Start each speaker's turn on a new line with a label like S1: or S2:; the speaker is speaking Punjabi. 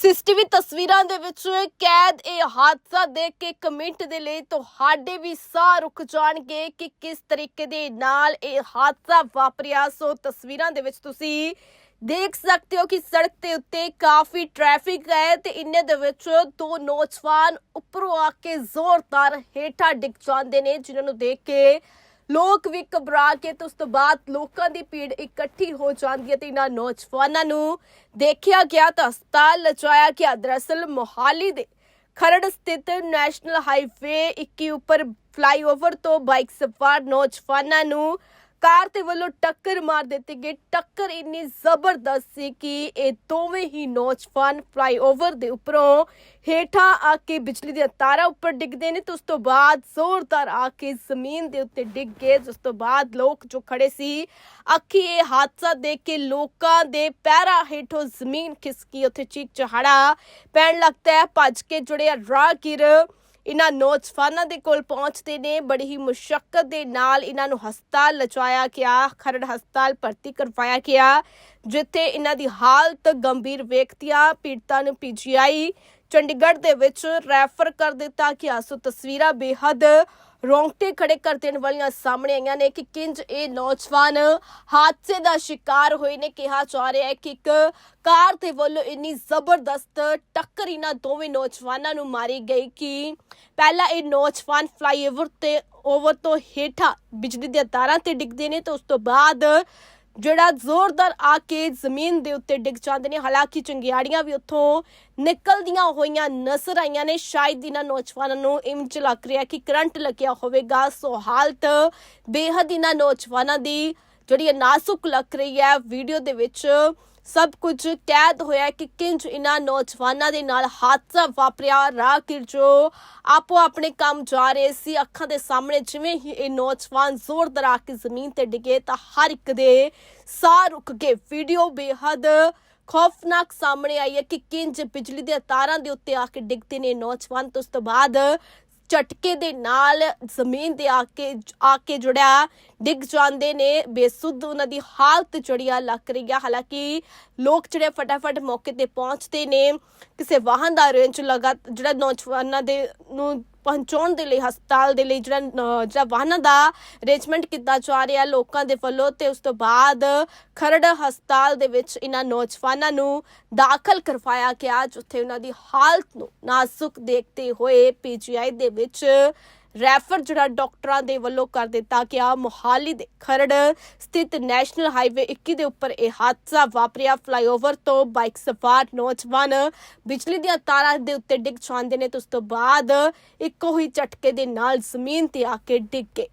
S1: ਸੀਸੀਟੀਵੀ ਤਸਵੀਰਾਂ ਦੇ ਵਿੱਚ ਕੈਦ ਇਹ ਹਾਦਸਾ ਦੇਖ ਕੇ ਇੱਕ ਦੇ ਲਈ ਤੁਹਾਡੇ ਵੀ ਸਾਹ ਰੁਕ ਜਾਣਗੇ ਕਿ ਕਿਸ ਤਰੀਕੇ ਦੇ ਨਾਲ ਇਹ ਹਾਦਸਾ ਵਾਪਰਿਆ। ਸੋ ਤਸਵੀਰਾਂ ਦੇ ਵਿੱਚ ਤੁਸੀਂ ਦੇਖ ਸਕਦੇ ਹੋ ਕਿ ਸੜਕ ਦੇ ਉੱਤੇ ਕਾਫੀ ਟ੍ਰੈਫਿਕ ਹੈ ਤੇ ਇੰਨੇ ਦੇ ਵਿੱਚ ਦੋ ਨੌਜਵਾਨ ਉੱਪਰੋਂ ਆ ਕੇ ਜ਼ੋਰਦਾਰ ਹੇਠਾਂ ਡਿੱਗ ਜਾਂਦੇ ਨੇ, ਜਿਨ੍ਹਾਂ ਨੂੰ ਦੇਖ ਕੇ ਲੋਕ ਵੀ ਘਬਰਾ ਕੇ ਤੇ ਉਸ ਤੋਂ ਬਾਅਦ ਲੋਕਾਂ ਦੀ ਭੀੜ ਇਕੱਠੀ ਹੋ ਜਾਂਦੀ ਹੈ ਤੇ ਇਹਨਾਂ ਨੌਜਵਾਨਾਂ ਨੂੰ ਦੇਖਿਆ ਗਿਆ ਤਾਂ ਹਸਪਤਾਲ ਲਿਜਾਇਆ ਗਿਆ। ਦਰਅਸਲ ਮੋਹਾਲੀ ਦੇ ਖਰੜ ਸਥਿਤ ਨੈਸ਼ਨਲ ਹਾਈਵੇ 21 ਉੱਪਰ ਫਲਾਈਓਵਰ ਤੋਂ ਬਾਈਕ ਸਵਾਰ ਨੌਜਵਾਨਾਂ ਨੂੰ ਕਾਰ ਦੇ ਵੱਲੋਂ ਟੱਕਰ ਮਾਰ ਦਿੱਤੀ ਗਈ। ਟੱਕਰ ਇੰਨੀ ਜ਼ਬਰਦਸਤ ਸੀ ਕਿ ਇਹ ਦੋਵੇਂ ਹੀ ਨੌਜਵਾਨ ਫਲਾਈਓਵਰ ਦੇ ਉੱਪਰੋਂ ਹੇਠਾਂ ਆ ਕੇ ਬਿਜਲੀ ਦੀਆਂ ਤਾਰਾਂ ਉੱਪਰ ਡਿੱਗਦੇ ਨੇ। ਤੇ ਉਸ ਤੋਂ ਬਾਅਦ ਜ਼ੋਰਦਾਰ ਆ ਕੇ ਜ਼ਮੀਨ ਦੇ ਉੱਤੇ ਡਿੱਗ ਗਏ। ਜਿਸ ਤੋਂ ਬਾਅਦ ਲੋਕ ਜੋ ਖੜੇ ਸੀ ਅੱਖੀ ਇਹ ਹਾਦਸਾ ਦੇਖ ਕੇ ਲੋਕਾਂ ਦੇ ਪੈਰਾਂ ਹੇਠੋਂ ਜ਼ਮੀਨ ਖਿਸਕੀ। ਉੱਥੇ ਚੀਕ ਚਹਾੜਾ ਪੈਣ ਲੱਗਦਾ ਹੈ। ਭੱਜ ਕੇ ਜੁੜੇ ਰਾਹਗੀਰ ਇਹਨਾਂ ਨੌਜਵਾਨਾਂ ਦੇ ਕੋਲ ਪਹੁੰਚਦੇ ਨੇ, ਬੜੀ ਹੀ ਮੁਸ਼ਕਲ ਦੇ ਨਾਲ ਇਹਨਾਂ ਨੂੰ ਹਸਪਤਾਲ ਲਿਜਾਇਆ ਗਿਆ, ਖਰੜ ਹਸਪਤਾਲ ਭਰਤੀ ਕਰਵਾਇਆ ਗਿਆ, ਜਿੱਥੇ ਇਹਨਾਂ ਦੀ ਹਾਲਤ ਗੰਭੀਰ ਵੇਖਤਿਆਂ ਪੀੜਤਾਂ ਨੂੰ ਪੀਜੀਆਈ ਚੰਡੀਗੜ੍ਹ ਦੇ ਵਿੱਚ ਰੈਫਰ ਕਰ ਦਿੱਤਾ ਗਿਆ ਸੋ ਤਸਵੀਰਾਂ ਬੇਹੱਦ ਰੋਂਗਟੇ ਖੜੇ ਕਰ ਦੇਣ ਵਾਲੀਆਂ ਸਾਹਮਣੇ ਆਈਆਂ ਨੇ ਕਿ ਕਿੰਜ ਇਹ ਨੌਜਵਾਨ ਹਾਦਸੇ ਦਾ ਸ਼ਿਕਾਰ ਹੋਏ ਨੇ। ਕਿਹਾ ਜਾ ਰਿਹਾ ਹੈ ਕਿ ਇੱਕ ਕਾਰ ਦੇ ਵੱਲੋਂ ਇੰਨੀ ਜ਼ਬਰਦਸਤ ਟੱਕਰ ਇਹਨਾਂ ਦੋਵੇਂ ਨੌਜਵਾਨਾਂ ਨੂੰ ਮਾਰੀ ਗਈ ਕਿ ਪਹਿਲਾਂ ਇਹ ਨੌਜਵਾਨ ਫਲਾਈਓਵਰ ਤੇ ਓਵਰ ਤੋਂ ਹੇਠਾਂ ਬਿਜਲੀ ਦੀਆਂ ਤਾਰਾਂ ਤੇ ਡਿੱਗਦੇ ਨੇ ਤੇ ਉਸ ਤੋਂ ਬਾਅਦ ਜਿਹੜਾ ਜ਼ੋਰਦਾਰ ਆ ਕੇ ਜ਼ਮੀਨ ਦੇ ਉੱਤੇ ਡਿੱਗ ਜਾਂਦੇ ਨੇ, ਹਾਲਾਂਕਿ ਚੰਗਿਆੜੀਆਂ ਵੀ ਉੱਥੋਂ ਨਿਕਲਦੀਆਂ ਹੋਈਆਂ ਨਜ਼ਰ ਆਈਆਂ ਨੇ। ਸ਼ਾਇਦ ਇਹਨਾਂ ਨੌਜਵਾਨਾਂ ਨੂੰ ਇੰਜ ਲੱਗ ਰਿਹਾ ਕਿ ਕਰੰਟ ਲੱਗਿਆ ਹੋਵੇਗਾ। ਸੋ ਹਾਲਤ ਬੇਹੱਦ ਇਹਨਾਂ ਨੌਜਵਾਨਾਂ ਦੀ ਜਿਹੜੀ ਇਹ ਨਾਜ਼ੁਕ ਲੱਗ ਰਹੀ ਹੈ ਵੀਡੀਓ ਦੇ ਵਿੱਚ, ਸਭ ਕੁਝ ਕੈਦ ਹੋਇਆ ਕਿ ਕਿੰਜ ਇਹਨਾਂ ਨੌਜਵਾਨਾਂ ਦੇ ਨਾਲ ਹਾਦਸਾ ਵਾਪਰਿਆ। ਰਾਹਗੀਰ ਜੋ ਆਪੋ ਆਪਣੇ ਕੰਮ ਜਾ ਰਹੇ ਸੀ, ਅੱਖਾਂ ਦੇ ਸਾਹਮਣੇ ਜਿਵੇਂ ਹੀ ਇਹ ਨੌਜਵਾਨ ਜ਼ੋਰ ਦਰਾ ਕੇ ਜ਼ਮੀਨ ਤੇ ਡਿੱਗੇ ਤਾਂ ਹਰ ਇੱਕ ਦੇ ਸਾਹ ਰੁਕ ਗਏ। ਵੀਡੀਓ ਬੇਹੱਦ ਖੌਫਨਾਕ ਸਾਹਮਣੇ ਆਈ ਹੈ ਕਿ ਕਿੰਜ ਬਿਜਲੀ ਦੀਆਂ ਤਾਰਾਂ ਦੇ ਉੱਤੇ ਆ ਕੇ ਡਿੱਗਦੇ ਨੇ ਨੌਜਵਾਨ। ਤੇ ਉਸ ਤੋਂ ਬਾਅਦ ਝਟਕੇ ਦੇ ਨਾਲ ਜ਼ਮੀਨ ਦੇ ਆ ਕੇ ਆ ਕੇ ਜੁੜਿਆ, ਡਿੱਗ ਜਾਂਦੇ ਨੇ, ਬੇਸੁੱਧ ਉਹਨਾਂ ਦੀ ਹਾਲਤ ਜੜੀਆ ਲੱਗ ਰਹੀ ਆ। ਹਾਲਾਂਕਿ ਲੋਕ ਜਿਹੜੇ ਫਟਾਫਟ ਮੌਕੇ ਤੇ ਪਹੁੰਚਦੇ ਨੇ, ਕਿਸੇ ਵਾਹਨ ਦਾ ਅਰੇਂਜ ਲਗਾ, ਜਿਹੜਾ ਨੌਜਵਾਨਾਂ ਦੇ ਨੂੰ ਪਹੁੰਚਾਉਣ ਦੇ ਲਈ, ਹਸਪਤਾਲ ਦੇ ਲਈ ਜਿਹੜਾ ਜਿਹੜਾ ਵਾਹਨਾਂ ਦਾ ਅਰੇਂਜਮੈਂਟ ਕੀਤਾ ਜਾ ਰਿਹਾ ਲੋਕਾਂ ਦੇ ਵੱਲੋਂ ਤੇ ਉਸ ਤੋਂ ਬਾਅਦ ਖਰੜ ਹਸਪਤਾਲ ਦੇ ਵਿੱਚ ਇਹਨਾਂ ਨੌਜਵਾਨਾਂ ਨੂੰ ਦਾਖਲ ਕਰਵਾਇਆ ਗਿਆ, ਜਿੱਥੇ ਉਹਨਾਂ ਦੀ ਹਾਲਤ ਨੂੰ ਨਾਜ਼ੁਕ ਦੇਖਦੇ ਹੋਏ ਪੀਜੀਆਈ ਦੇ ਵਿੱਚ ਰੈਫਰ ਜਿਹੜਾ ਡਾਕਟਰਾਂ ਦੇ ਵੱਲੋਂ ਕਰ ਦਿੱਤਾ ਗਿਆ, ਮੋਹਾਲੀ ਦੇ ਖਰੜ ਸਥਿਤ ਨੈਸ਼ਨਲ ਹਾਈਵੇ 21 ਦੇ ਉੱਪਰ ਇਹ ਹਾਦਸਾ ਵਾਪਰਿਆ। ਫਲਾਈਓਵਰ ਤੋਂ ਬਾਈਕ ਸਵਾਰ ਨੌਜਵਾਨ ਬਿਜਲੀ ਦੀਆਂ ਤਾਰਾਂ ਦੇ ਉੱਤੇ ਡਿੱਗ ਜਾਂਦੇ ਨੇ ਤੇ ਉਸ ਤੋਂ ਬਾਅਦ ਇੱਕੋ ਹੀ ਝਟਕੇ ਦੇ ਨਾਲ ਜ਼ਮੀਨ ਤੇ ਆ ਕੇ ਡਿੱਗ ਗਏ।